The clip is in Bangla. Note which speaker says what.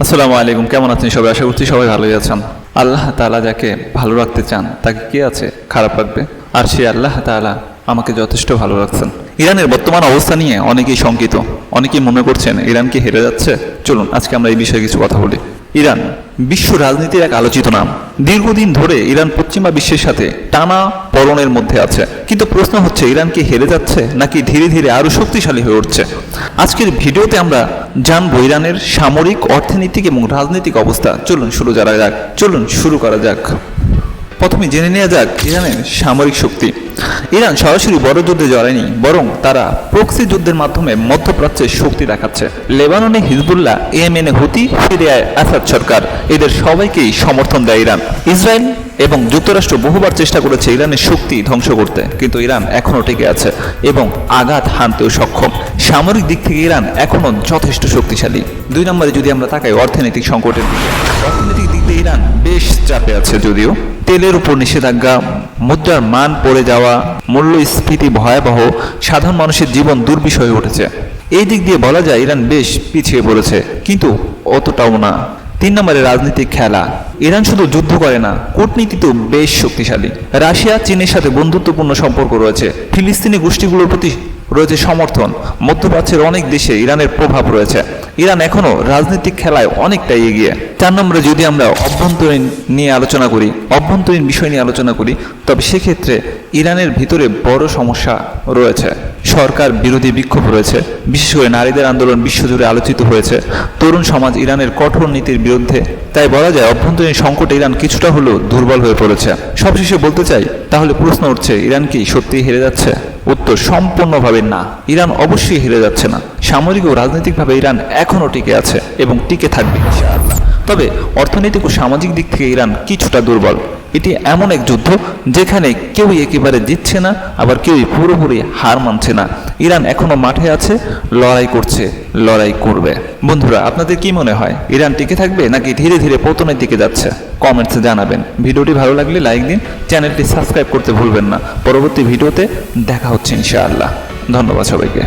Speaker 1: আসসালামু আলাইকুম, কেমন আছেন সবাই? আশা করছি সবাই ভালোই আছেন। আল্লাহ তালা যাকে ভালো রাখতে চান, তাকে কে আছে খারাপ রাখবে? আর সে আল্লাহ তালা আমাকে যথেষ্ট ভালো রাখছেন। ইরানের বর্তমান অবস্থা নিয়ে অনেকেই শঙ্কিত, অনেকেই মনে করছেন ইরান কি হেরে যাচ্ছে। চলুন, আজকে আমরা এই বিষয়ে কিছু কথা বলি। ইরান, বিশ্ব রাজনীতির এক আলোচিত নাম। দীর্ঘদিন ধরে ইরান পশ্চিমা বিশ্বের সাথে টানা পরনের মধ্যে আছে। কিন্তু প্রশ্ন হচ্ছে, ইরান কি হেরে যাচ্ছে, নাকি ধীরে ধীরে আরও শক্তিশালী হয়ে উঠছে? আজকের ভিডিওতে আমরা জানব ইরানের সামরিক, অর্থনৈতিক এবং রাজনৈতিক অবস্থা। চলুন শুরু করা যাক, চলুন শুরু করা যাক। প্রথমে জেনে নেওয়া যাক ইরানের সামরিক শক্তি। ইরান সরাসরি বড় যুদ্ধে জড়ায়নি, বরং তারা প্রক্সি যুদ্ধের মাধ্যমে মধ্যপ্রাচ্যে শক্তি দেখাচ্ছে। লেবাননে হিজবুল্লাহ এমএনএ হুতি সিরিয়ায় আসাদ সরকার। এদের সবাইকেই সমর্থন দেয় ইরান। ইসরায়েল এবং যুক্তরাষ্ট্র বহুবার চেষ্টা করেছে ইরানের শক্তি ধ্বংস করতে, কিন্তু ইরান এখনও টিকে আছে এবং আঘাত হানতেও সক্ষম। সামরিক দিক থেকে ইরান এখনও যথেষ্ট শক্তিশালী। দুই নম্বরে যদি আমরা তাকাই অর্থনৈতিক সংকটের দিকে। অর্থনৈতিক দিক দিয়ে ইরান বেশ চাপে আছে যদিও। তেলের উপর নিষেধাজ্ঞা, মুদ্রার মান পড়ে যাওয়া, মূল্যস্ফীতি ভয়াবহ, সাধারণ মানুষের জীবন দুর্বিষহ হয়ে উঠেছে। এই দিক দিয়ে বলা যায় ইরান বেশ পিছিয়ে পড়েছে, কিন্তু অতটাও না। তিন নম্বরে রাজনৈতিক খেলা। ইরান শুধু যুদ্ধ করে না, কূটনীতিতেও বেশ শক্তিশালী। রাশিয়া, চীনের সাথে বন্ধুত্বপূর্ণ সম্পর্ক রয়েছে। ফিলিস্তিনি গোষ্ঠীগুলোর প্রতি রয়েছে সমর্থন। মধ্যপ্রাচ্যের অনেক দেশে ইরানের প্রভাব রয়েছে। ইরান এখনও রাজনৈতিক খেলায় অনেকটাই এগিয়ে। চার নম্বরে যদি আমরা অভ্যন্তরীণ নিয়ে আলোচনা করি, অভ্যন্তরীণ বিষয় নিয়ে আলোচনা করি, তবে সেক্ষেত্রে ইরানের ভিতরে বড় সমস্যা রয়েছে। সরকার বিরোধী বিক্ষোভ রয়েছে, বিশেষ করে নারীদের আন্দোলন বিশ্বজুড়ে আলোচিত হয়েছে। তরুণ সমাজ ইরানের কঠোর নীতির বিরুদ্ধে। তাই বলা যায় অভ্যন্তরীণ সংকটে ইরান কিছুটা হলেও দুর্বল হয়ে পড়েছে। সবশেষে বলতে চাই, তাহলে প্রশ্ন উঠছে, ইরান কি সত্যি হেরে যাচ্ছে? উত্তর সম্পূর্ণভাবে না। ইরান অবশ্যই হেরে যাচ্ছে না। সামরিক ও রাজনৈতিকভাবে ইরান এখনও টিকে আছে এবং টিকে থাকবে। তবে অর্থনৈতিক ও সামাজিক দিক থেকে ইরান কিছুটা দুর্বল। এটি এমন এক যুদ্ধ যেখানে কেউই একেবারে জিতছে না, আবার কেউই পুরোপুরি হার মানছে না। ইরান এখনও মাঠে আছে, লড়াই করছে, লড়াই করবে। বন্ধুরা, আপনাদের কি মনে হয়, ইরান টিকে থাকবে নাকি ধীরে ধীরে পতনের দিকে যাচ্ছে? কমেন্টসে জানাবেন। ভিডিওটি ভালো লাগলে লাইক দিন, চ্যানেলটি সাবস্ক্রাইব করতে ভুলবেন না। পরবর্তী ভিডিওতে দেখা হচ্ছে ইনশাআল্লাহ। ধন্যবাদ সবাইকে।